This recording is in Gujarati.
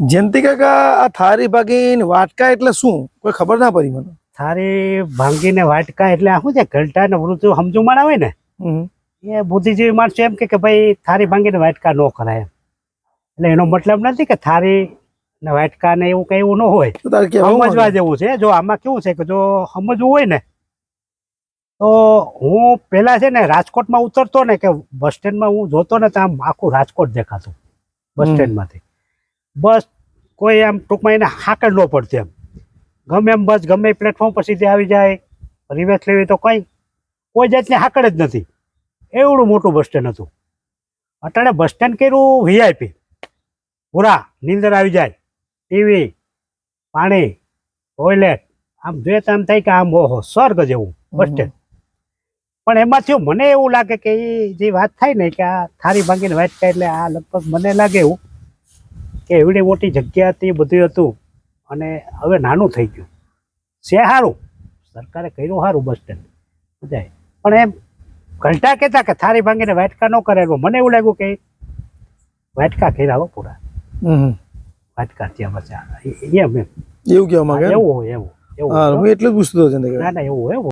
જયંતિ કાકા આ થારી ભાગીને વાટકા એટલે શું? કોઈ ખબર ના પડી મને. થારી ભાંગીને વાટકા એટલે આ શું છે? ઘલટા ને વૃત્તિ સમજુ માણ આવે ને? એ બુદ્ધિજીવી માણસો એમ કે ભાઈ થારી ભાંગીને વાટકા ન કરાય એટલે એનો મતલબ નથી કે થારી ને વાટકા ને એવું કઈ એવું ન હોય. સમજવા જેવું છે. જો આમાં કેવું છે કે જો સમજવું હોય ને તો હું પેલા છે ને રાજકોટમાં ઉતરતો ને કે બસ સ્ટેન્ડમાં હું જોતો ને તો આમ આખું રાજકોટ દેખાતું. બસ. સ્ટેન્ડમાંથી. બસ કોઈ એમ ટૂંકમાં એને હાકડ ન પડતી એમ. ગમે એમ બસ ગમે પ્લેટફોર્મ પર સીધી આવી જાય રિવેસ લેવી તો કંઈ. કોઈ જાતની હાકડ જ નથી. એવડું મોટું બસ સ્ટેન્ડ હતું. અટાણે બસ સ્ટેન્ડ કર્યું વીઆઈપી પૂરા નીંદર આવી જાય. ટીવી પાણી ટોયલેટ આમ જોઈએ તો આમ થાય કે આમ ઓહો સ્વર્ગ જેવું બસ સ્ટેન્ડ. પણ એમાં થયું મને એવું લાગે કે એ જે વાત થાય ને કે આ થારી ભાંગીને વાત થાય એટલે આ લગભગ મને લાગે એવું કે એવડી મોટી જગ્યા હતી બધું હતું અને હવે નાનું થઈ ગયું. છે સારું સરકારે કર્યું સારું બસ સ્ટેન્ડ. સમજાય પણ એમ ઘંટા કહેતા કે થારી ભાંગીને વાટકા ન કરે મને એવું લાગ્યું કે વાટકા કર્યા પૂરા. વાટકા ત્યાં બસ એમ એમ. એવું કહેવા માંગે એવું હોય એવું એવું એટલું હું એટલે જ પૂછતો હતો ના ના એવું હોય એવું